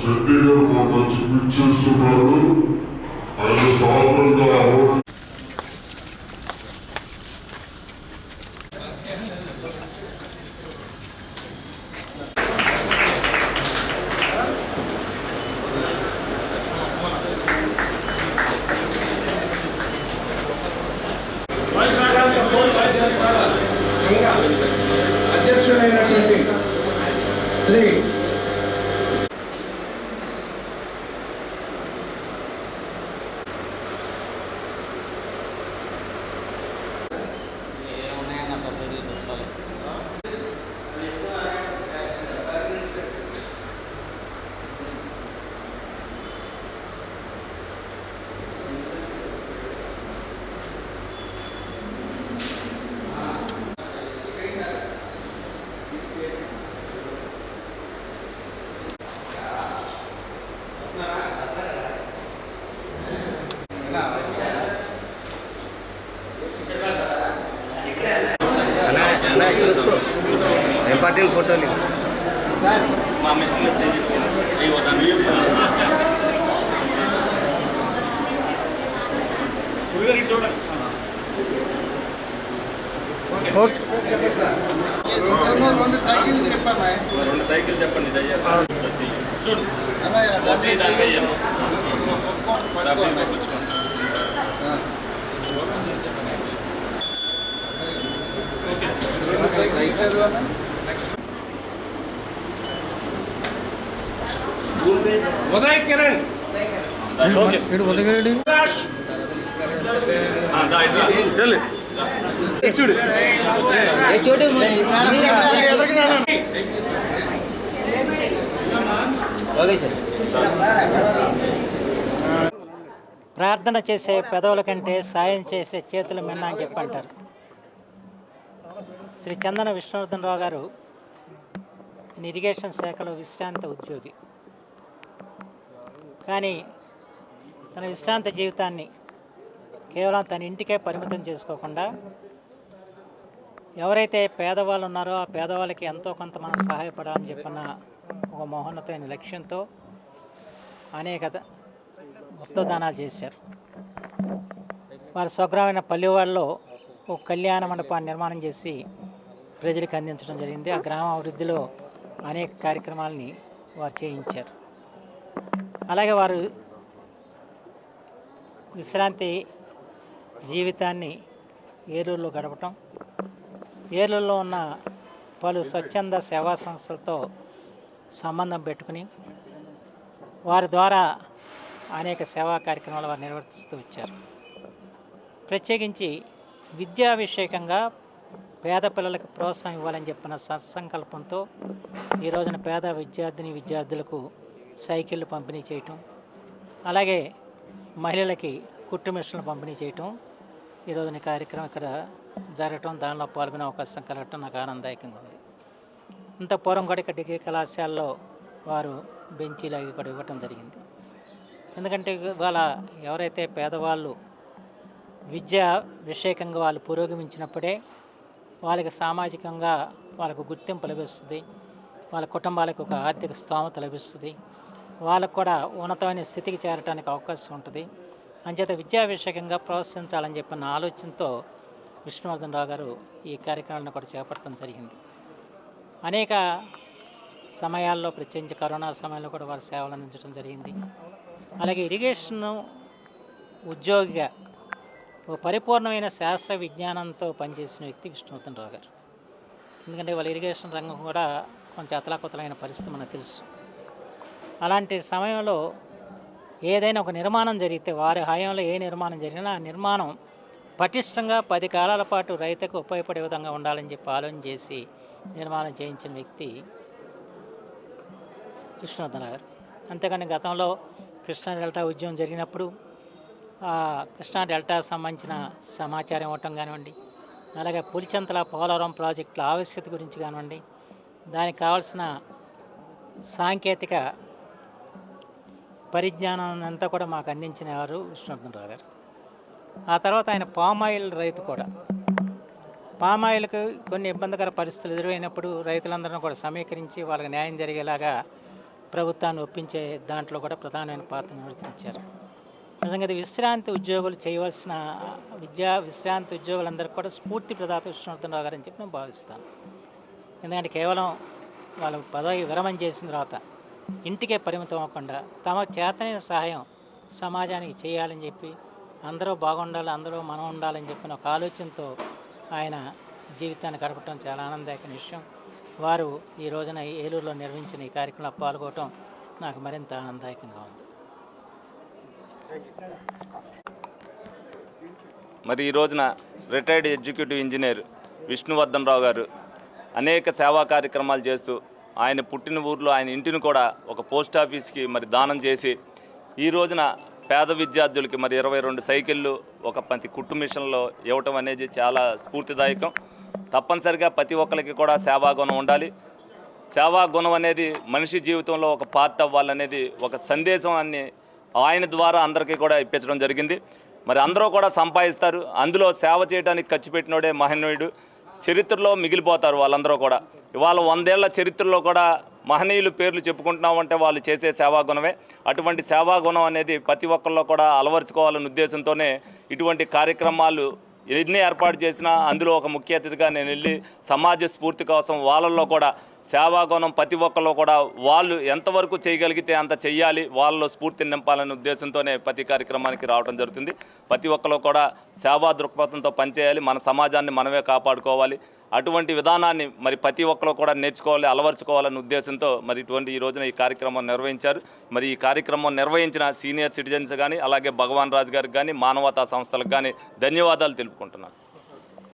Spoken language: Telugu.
రెడ్డి గారు మాకు వచ్చి పిలిచేస్తున్నారు ఆయన సాధారణంగా ఆహ్వానం అధ్యక్షుడైనటువంటి శ్రీ ఇంపార్టెంట్ ఫోటోలు మా మిషన్ వచ్చేది అయ్యి వద్దాను చూడండి రెండు సైకిల్ చెప్పాను రెండు సైకిల్ చెప్పండి దయ్యాలు వచ్చి చూడు వచ్చి దాని వెయ్యమ్మ. డబ్బులు పంపించుకోండి సైకిల్ చదివాను ఉదయ్ కిరణ్ ఓకే ఆ, దా, ఇట్లా. ప్రార్థన చేసే పెదవుల కంటే సాయం చేసే చేతులు మిన్న అని చెప్పి అంటారు శ్రీ చందన విష్ణువర్ధన్ రావు గారు ఇరిగేషన్ శాఖలో విశ్రాంత ఉద్యోగి. కానీ తన విశ్రాంత జీవితాన్ని కేవలం తన ఇంటికే పరిమితం చేసుకోకుండా ఎవరైతే పేదవాళ్ళు ఉన్నారో ఆ పేదవాళ్ళకి ఎంతో కొంత మనం సహాయపడాలని చెప్పిన ఒక మహోన్నతమైన లక్ష్యంతో అనేక గుప్తదానాలు చేశారు. వారి స్వగ్రామైన పల్లెవాళ్ళలో ఓ కళ్యాణ మండపాన్ని నిర్మాణం చేసి ప్రజలకు అందించడం జరిగింది. ఆ గ్రామ అభివృద్ధిలో అనేక కార్యక్రమాలని వారు చేయించారు. అలాగే వారు విశ్రాంతి జీవితాన్ని ఏలూరులో గడపటం ఏలూరులో ఉన్న పలు స్వచ్ఛంద సేవా సంస్థలతో సంబంధం పెట్టుకుని వారి ద్వారా అనేక సేవా కార్యక్రమాలు వారు నిర్వర్తిస్తూ వచ్చారు. ప్రత్యేకించి విద్యాభిషేకంగా పేద పిల్లలకు ప్రోత్సాహం ఇవ్వాలని చెప్పిన సత్సంకల్పంతో ఈ రోజున పేద విద్యార్థిని విద్యార్థులకు సైకిళ్ళు పంపిణీ చేయటం అలాగే మహిళలకి కుట్టు మిషన్లు పంపిణీ చేయటం ఈ రోజున కార్యక్రమం ఇక్కడ జరగటం దానిలో పాల్గొనే అవకాశం కలగటం నాకు ఆనందదాయకంగా ఉంది. ఇంత పూర్వం కూడా ఇక్కడ డిగ్రీ కళాశాలలో వారు బెంచీలు అవి కూడా ఇవ్వటం జరిగింది. ఎందుకంటే ఇవాళ ఎవరైతే పేదవాళ్ళు విద్య విషయకంగా వాళ్ళు పురోగమించినప్పుడే వాళ్ళకి సామాజికంగా వాళ్ళకు గుర్తింపు లభిస్తుంది. వాళ్ళ కుటుంబాలకు ఒక ఆర్థిక స్తోమత లభిస్తుంది. వాళ్ళకు కూడా ఉన్నతమైన స్థితికి చేరడానికి అవకాశం ఉంటుంది. అంచేత విద్యా విషయకంగా ప్రోత్సహించాలని చెప్పిన ఆలోచనతో విష్ణువర్ధన్ రావు గారు ఈ కార్యక్రమాలను కూడా చేపట్టడం జరిగింది. అనేక సమయాల్లో ప్రత్యేకించి కరోనా సమయంలో కూడా వారు సేవలు అందించడం జరిగింది. అలాగే ఇరిగేషన్ ఉద్యోగిగా ఒక పరిపూర్ణమైన శాస్త్ర విజ్ఞానంతో పనిచేసిన వ్యక్తి విష్ణువర్ధన్ రావు గారు. ఎందుకంటే వాళ్ళ ఇరిగేషన్ రంగం కూడా కొంచెం అతలాకుతలైన పరిస్థితి మనకు తెలుసు. అలాంటి సమయంలో ఏదైనా ఒక నిర్మాణం జరిగితే వారి హయాంలో ఏ నిర్మాణం జరిగినా ఆ నిర్మాణం పటిష్టంగా పది కాలాల పాటు రైతుకు ఉపయోగపడే విధంగా ఉండాలని చెప్పి ఆలోచన చేసి నిర్మాణం చేయించిన వ్యక్తి విష్ణువర్ధన్ గారు. అంతేకాని గతంలో కృష్ణా డెల్టా ఉద్యమం జరిగినప్పుడు కృష్ణా డెల్టా సంబంధించిన సమాచారం ఇవ్వటం కానివ్వండి అలాగే పులిచెంతల పోలవరం ప్రాజెక్టుల ఆవశ్యకత గురించి కానివ్వండి దానికి కావాల్సిన సాంకేతిక పరిజ్ఞానాన్ని అంతా కూడా మాకు అందించిన వారు విష్ణువర్ధనరావు గారు. ఆ తర్వాత ఆయన పామాయిల్ రైతు కూడా. పామాయిల్కి కొన్ని ఇబ్బందికర పరిస్థితులు ఎదురైనప్పుడు రైతులందరినీ కూడా సమీకరించి వాళ్ళకి న్యాయం జరిగేలాగా ప్రభుత్వాన్ని ఒప్పించే దాంట్లో కూడా ప్రధానమైన పాత్ర నిర్వర్తించారు నిజంగా ఇది విశ్రాంతి ఉద్యోగులు చేయవలసిన విద్యా విశ్రాంతి ఉద్యోగులందరికీ కూడా స్ఫూర్తి ప్రదాత విష్ణువర్ధనరావు గారు అని చెప్పి నేను భావిస్తాను. ఎందుకంటే కేవలం వాళ్ళు పదవి విరమణ చేసిన తర్వాత ఇంటికే పరిమితం అవ్వకుండా తమ చేతనైన సహాయం సమాజానికి చేయాలని చెప్పి అందరూ బాగుండాలి అందరూ మనం ఉండాలని చెప్పిన ఒక ఆలోచనతో ఆయన జీవితాన్ని గడపడం చాలా ఆనందదాయక విషయం. వారు ఈ రోజున ఏలూరులో నిర్వహించిన ఈ కార్యక్రమంలో పాల్గొనడం నాకు మరింత ఆనందదాయకంగా ఉంది. మరి ఈ రోజున retired executive engineer Vishnuvardhan Rao garu అనేక సేవా కార్యక్రమాలు చేస్తూ ఆయన పుట్టిన ఊర్లో ఆయన ఇంటిని కూడా ఒక పోస్ట్ ఆఫీస్కి మరి దానం చేసి ఈ రోజున పేద విద్యార్థులకి మరి ఇరవై రెండు సైకిళ్ళు ఒక ప్రతి కుట్టు మిషన్లో ఇవ్వటం అనేది చాలా స్ఫూర్తిదాయకం. తప్పనిసరిగా ప్రతి ఒక్కరికి కూడా సేవాగుణం ఉండాలి. సేవా గుణం అనేది మనిషి జీవితంలో ఒక పార్ట్ అవ్వాలనేది ఒక సందేశం అని ఆయన ద్వారా అందరికీ కూడా ఇప్పించడం జరిగింది. మరి అందరూ కూడా సంపాదిస్తారు. అందులో సేవ చేయడానికి ఖర్చు పెట్టినోడే మహనీయుడు. చరిత్రలో మిగిలిపోతారు వాళ్ళందరూ కూడా. ఇవాళ వందేళ్ళ చరిత్రలో కూడా మహనీయులు పేర్లు చెప్పుకుంటున్నామంటే వాళ్ళు చేసే సేవా గుణమే అటువంటి సేవా గుణం అనేది ప్రతి ఒక్కరిలో కూడా అలవరుచుకోవాలనే ఉద్దేశంతోనే ఇటువంటి కార్యక్రమాలు ఎన్ని ఏర్పాటు చేసినా అందులో ఒక ముఖ్య అతిథిగా నేను వెళ్ళి సమాజ స్ఫూర్తి కోసం వాళ్ళల్లో కూడా సేవాగుణం ప్రతి ఒక్కరిలో కూడా వాళ్ళు ఎంతవరకు చేయగలిగితే అంత చేయాలి వాళ్ళలో స్ఫూర్తిని నింపాలనే ఉద్దేశంతోనే ప్రతి కార్యక్రమానికి రావడం జరుగుతుంది. ప్రతి ఒక్కళ్ళు కూడా సేవా దృక్పథంతో పనిచేయాలి మన సమాజాన్ని మనమే కాపాడుకోవాలి. అటువంటి విధానాన్ని మరి ప్రతి ఒక్కరు కూడా నేర్చుకోవాలి అలవర్చుకోవాలనే ఉద్దేశంతో మరి ఇటువంటి ఈ రోజున ఈ కార్యక్రమం నిర్వహించారు. మరి ఈ కార్యక్రమం నిర్వహించిన సీనియర్ సిటిజన్స్ కానీ అలాగే భగవాన్ రాజు గారికి కానీ మానవతా సంస్థలకు కానీ ధన్యవాదాలు తెలుపుకుంటున్నాను.